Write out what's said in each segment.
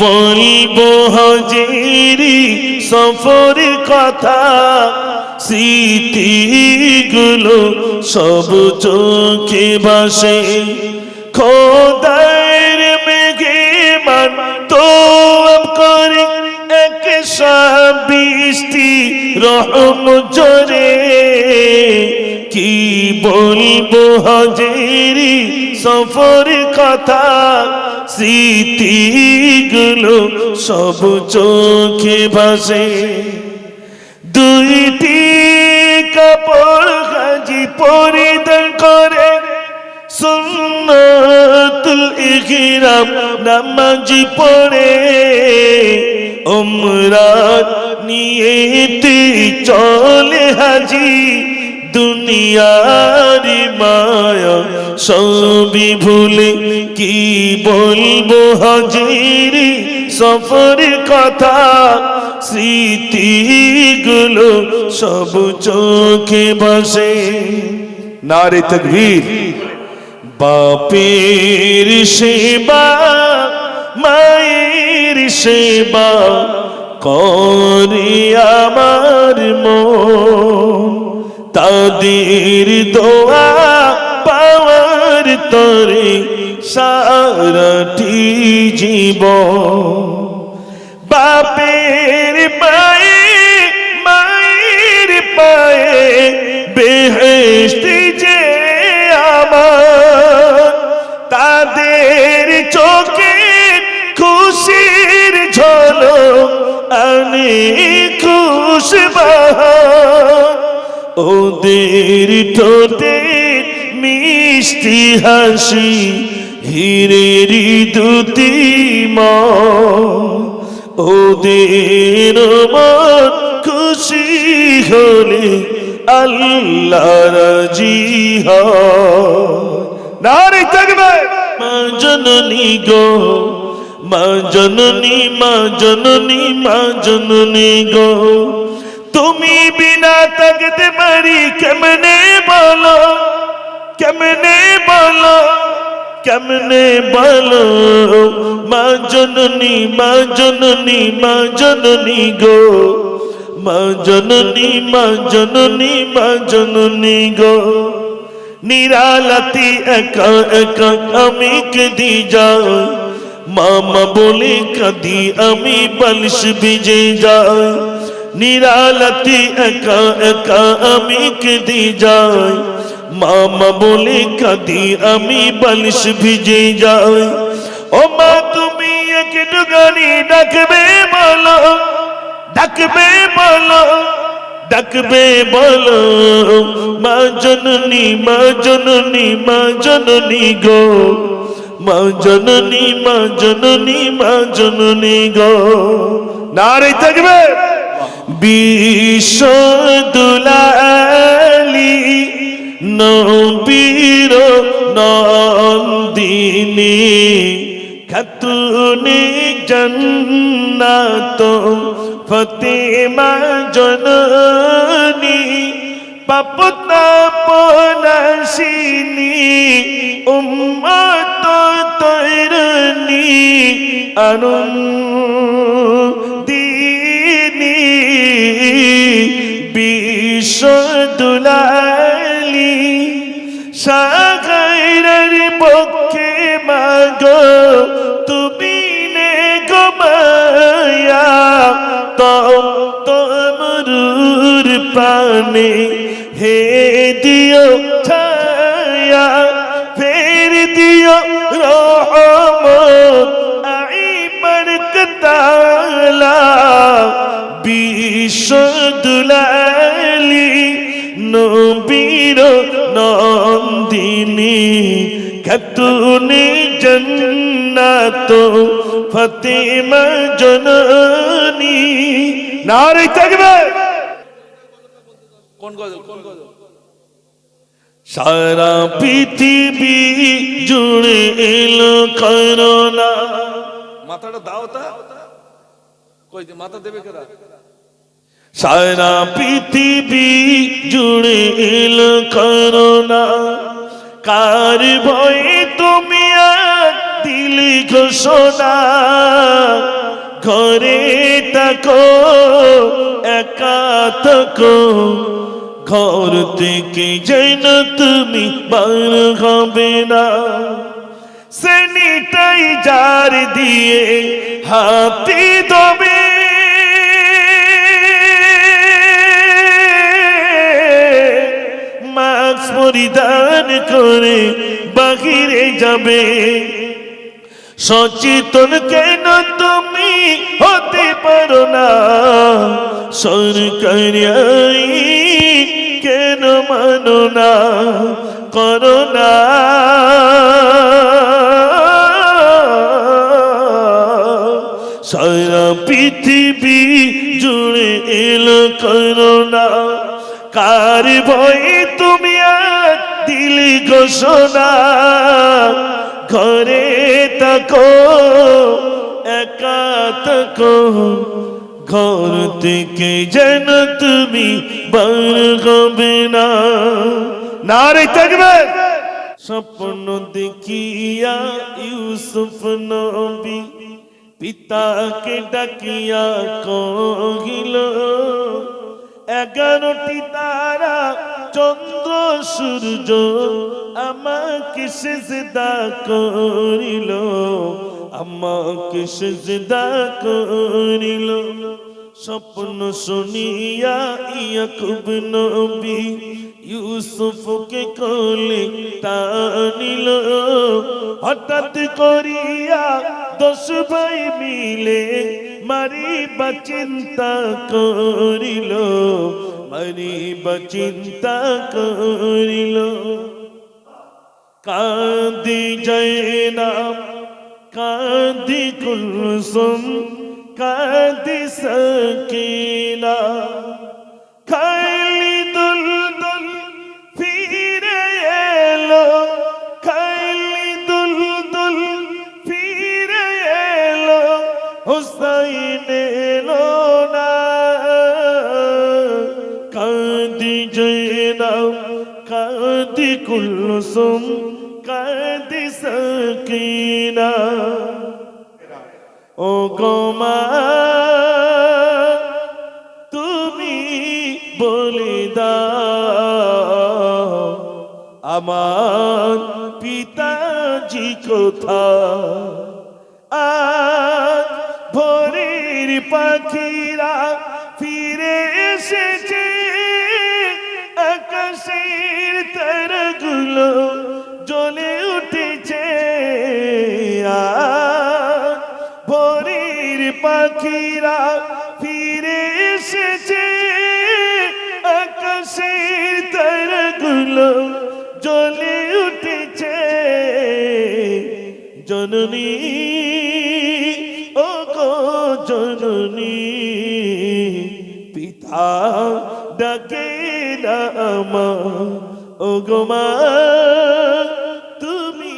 বলব হজেরি সফর কথা? স্মৃতিগুলো সব চোখে ভাসে। খোদার মেঘে মান তো করে, এক বৃষ্টি রহম জোরে। কি বলব হজেরি সফর কথা? স্মৃতিগুলো সব চোখে ভাসে। দুইটি কাপড় গাজি পরিধান করে। সুন্নতুল ইহরাম নামাজি পড়ে। উমরাত নিয়েতে চলে হাজি। দুনিয়ার মায়া সবই ভুলে কি বলব হাজিরি? সফর কথা স্মৃতিগুলো সব চোখে বসে। নারে তকবীর। বাপের সেবা মায়ের সেবা করে আমার মন। তাদের দোয়া পাওয়ার তরে সারাটি জীব বাপের পায়ে, মায়ের পায়ে বেহেস্তি যে আমার। তাদের চোখে খুশির ঝলক আনে খুশবাহার ওদের ঠোঁটে মিষ্টি হাসি, হিরের দুতি মা ওদের মন খুশি হলে আল্লাহ রাজি নারে থাকবে। মা জননী গো, মা জননী মা জননী মা জননী গো। তুমি বিনা থাকতে পারি, কেমনে বলো? কেমনে বলো? কেমনে বলো? মা জননী মা জননী মা জননী গো। মা জননী মা জননী মা জননী গো। নিরালতি একা একা আমি কদি যাই। মামা বলে কদি, আমি বলস বিজে যাই। নিরালতি একা একা আমি কদি যাই। মামা বলে কদি আমি বলস ভিজে যাই। ও মা, তুমি একটু গানি ডাকবে বলো ডাকবে বলো ডাকবে বলো মা জননী মা জননী মা জননী গো, মা জননী মা জননী মা জননী গো। নারে থাকবে? বিশ্ব দুলালি নবীর নন্দিনী খাতুনে জন্নাত ফতেমা জননী পাপনা পনাশিনী উম্মত তৈরনি আনুন বিশ্বদুলালি সাগাইরের পক্ষে মাগো, তুমি নে গমায়া তো তোমরুর পানে হে দিও ছায়া, ফের দিও রহমত আই বরকতালা বিশ্বদুলালি জন্নাত ফতেমা জননী। নারে থাকবে। কোন গজল? কোন গজল? সারা পৃথিবী জুড়ে এলো করোনা। মাথাটা দাও তা। কই মাথা দেবে কেরা? সারা পৃথিবী জুড়ে এলো করোনা। কার ভয়ে তুমি দিলি ঘোষণা, ঘরে তাকো একা ঘর থেকে যেন তুমি বার হবে না। স্যানিটাইজার দিয়ে হাতি দবে মাস্ক পরিধান করে বাহিরে যাবে। সচেতন কেন তুমি হতে পারো না? সরকারি কেন মানো না? করো না সারা পৃথিবী জুড়ে এলো করোনা। কার ভয়ে তুমি দিলি ঘোষণা? ঘরে থাকো, একা থাকো। ঘর থেকে যেন তুমি বার হবে না। নারে থাকবে। স্বপ্ন দেখিয়া ইউসুফ নবী পিতাকে ডাকিয়া কহিল, এগারোটি তারা চন্দ্র সূর্য আমাকে সেজদা করিল, আমাকে সেজদা করিল। স্বপ্ন শুনিয়া ইয়া ইয়াকুব নবী ইউসুফকে কোলে টানিল। হঠাৎ করিয়া দশ ভাই মিলে মারিবা চিন্তা করিল মারিবা চিন্তা করিল কাঁদি জয়না কাঁদি কুলসুম কাঁদি সকিনা খালি কুলসুম কাঁদি সকিনা ও গোমা তুমি বলে দাও আমার পিতাজি কোথা আজ ভোরের পাখিরা পাখিরা ফিরে এসেছে। আকাশের তারাগুলো জ্বলে উঠেছে। জননী ও গো জননী, পিতা ডাকে না আমার। ও গো তুমি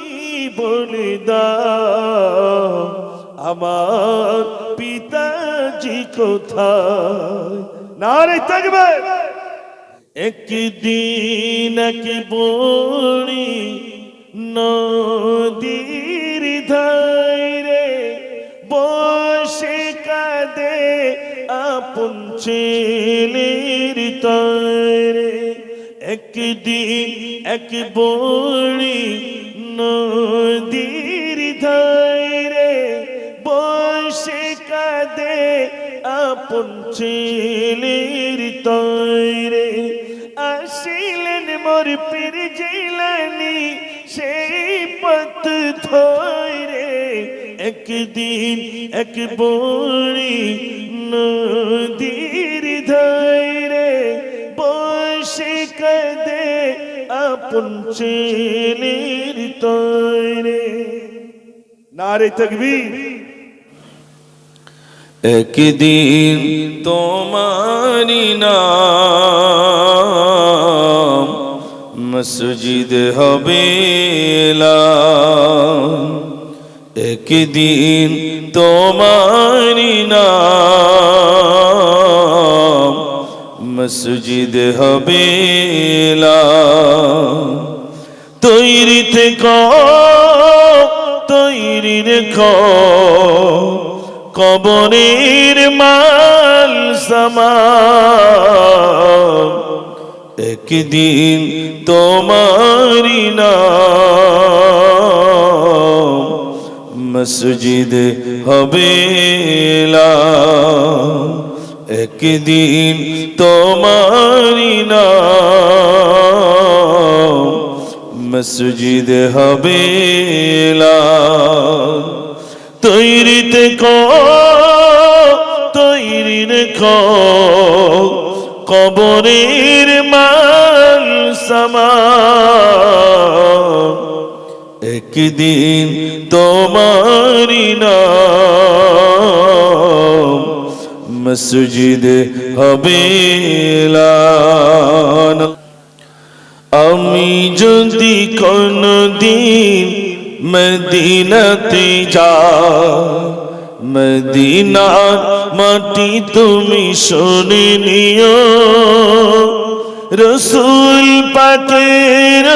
বলে দাও, আমার কোথায়? নারে থাকবে। একদিন এক বড়ি নদীর ধারে বসে কাঁদে আপন ছেলের তরে। একদিন এক বড়ি নদীর ধারে বসে কাঁদে আপন ছেলের তরে। আসিলেন মোর পীর জিলানি, সেই পথ ধরে একদিন এক বড়ি নদীর ধরে বসে কাঁদে আপন ছেলের তরে। নারে তকবীর। একদিন তোমারি নাম মসজিদ হবে। একদিন তোমারি নাম মসজিদ হবে এলাম। তৈরি থেকে তৈরি রেখ কবরের মাল সামান একদিন তোমারি নাম মসজিদ হবে এলাম। একদিন তোমারি নাম মসজিদ হবে এলাম। তৈরি থেকো তৈরি রেখো কবরের মাল সামান একদিন তোমারি নাম মসজিদ হবে আমি যদি কোনদিন মদিনাতে যা। মদিনার মাটি তুমি শুনে নিও। রসুল পাকের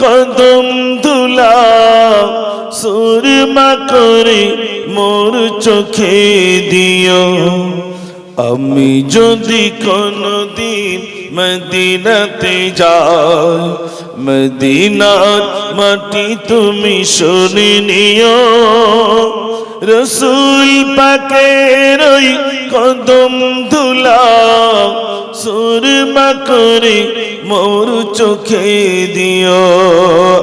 কদম ধুলা, সুরমা করে মোর চোখে দিও। আমি যদি কোনদিন মদিনাতে যাই মদিনার মাটি তুমি শুনে নিও। রসুল পাকের ওই কদম ধুলা সুরমা করে মোর চোখে দিও।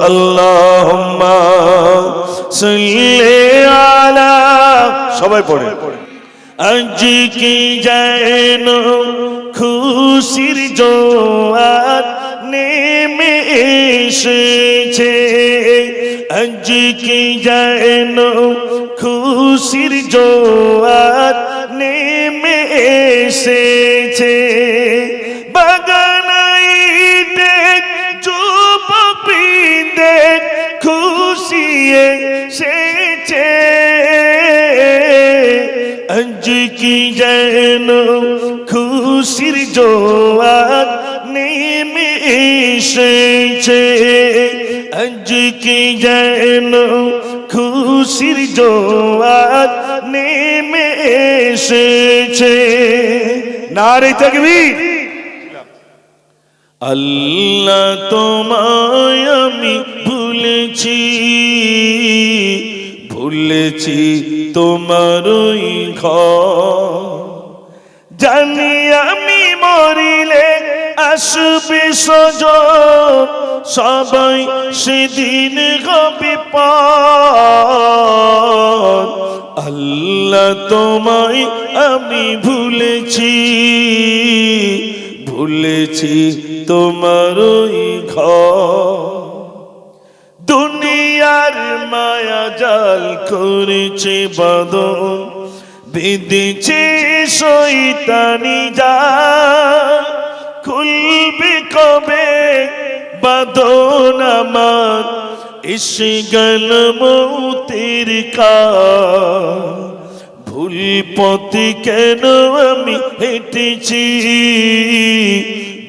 আল্লাহ সাল্লি আলা সবাই পড়ে। আজ কি যেন খুশির জোয়ার এসেছে। আজকে যেন খুশির জোয়ার নেমে এসেছে। যেন খুশির জোয়ার নেমে এসেছে। আজ কি যেন খুশির জোয়ার নেমে এসেছে। নারে তকবীর। আল্লাহ তোমায় আমি ভুলেছি ভুলেছি তোমারই ঘর। জানি আমি মরিলে আসবে সজ সবাই সেদিন হবে আল্লাহ তোমায় আমি ভুলেছি ভুলেছি তোমারই ঘর। দুনিয়ার মায়া জাল করেছে বাদন বেঁধেছে শৈতানি যা খুলবে কবে বাদন আমার এসে গেল মৌতের ভুল পথে কেন আমি হেঁটেছি?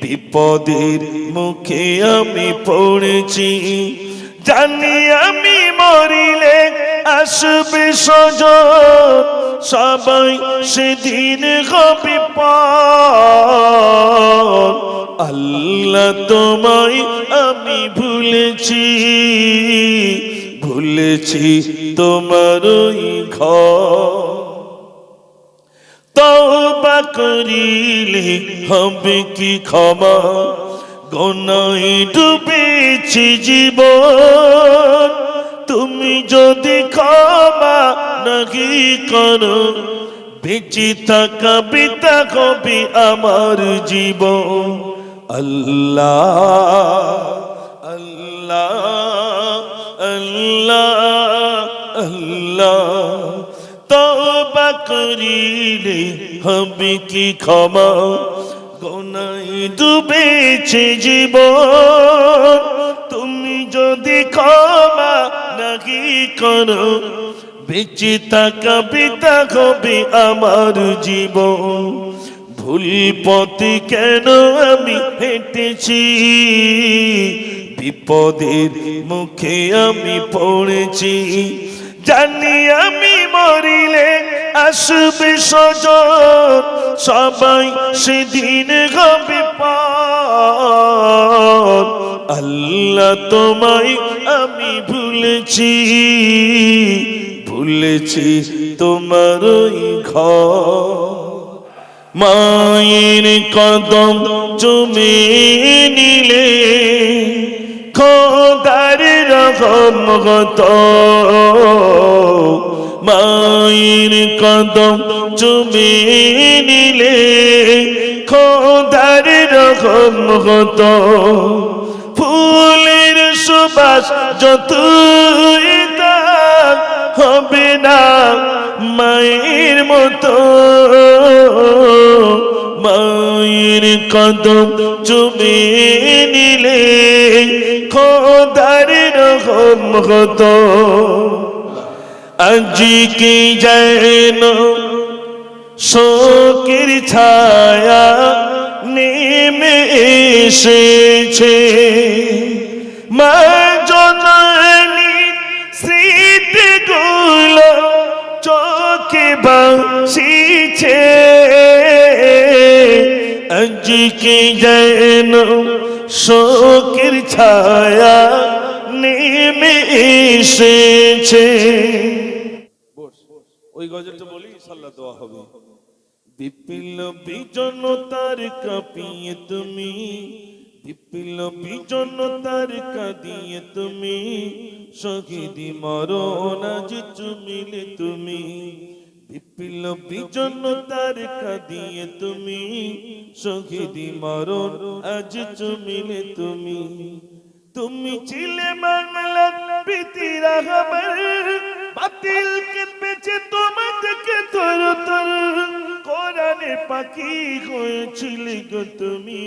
বিপদের মুখে আমি পড়েছি। জানি আমি মরিলে আসবে সজ সবাই সেদিন হবে আল্লাহ তোমায় আমি ভুলেছি ভুলেছি তোমারই ঘর। তওবা করিলে হবে কি ক্ষমা? গনাই ডুবেছি জীবন। তুমি যদি ক্ষমা নাকি করো, বেঁচে থাকা পিতা কবি আমার জীবন। আল্লাহ আল্লাহ আল্লাহ আল্লাহ তবা করিলে হবে কি ক্ষমা? গোনাই ডুবেছে জীবন তুমি যদি ক্ষমা নাকি করো, বেঁচে থাকা হবে আমার জীবন। ভুল পথে কেন আমি হেঁটেছি? বিপদের মুখে আমি পড়েছি। জানি আমি আসবে সজন সবাই সেদিন হবে আল্লাহ তোমায় আমি ভুলেছি ভুলেছি তোমার ঘর। মায়ের কদম চুমে নিলে, খোদার রকম গত। মায়ের কদম চুমে নিলে খোদার রকম গত ফুলের সুবাস যত হবে না মায়ের মতো। মায়ের কদম চুমে নিলে খোদার রকম হতো। আজ কি যেন শোকের ছায়া নেমে এসেছে। মা স্মৃতিগুলো চোখে বাসিছে আজকে যেন শোকের ছায়া নেমে এসেছে। ওই গজলটা বলি সাল্লাহ দোয়া হবে। বিপিল বিজনতার কাঁপিয়ে তুমি বিপিল বিজনতার কাঁদিয়ে তুমি, শহীদি মরণ আজ চুমিলে তুমি বিপিল বিজনতার কাঁদিয়ে তুমি, শহীদি মরণ আজ চুমিলে তুমি। তুমি ছিলে বাংলা প্রীতির খবর বাতিল কেঁপেছে তোমার থেকে তোর তোর। কোরআনে পাখি হয়েছিল গো তুমি।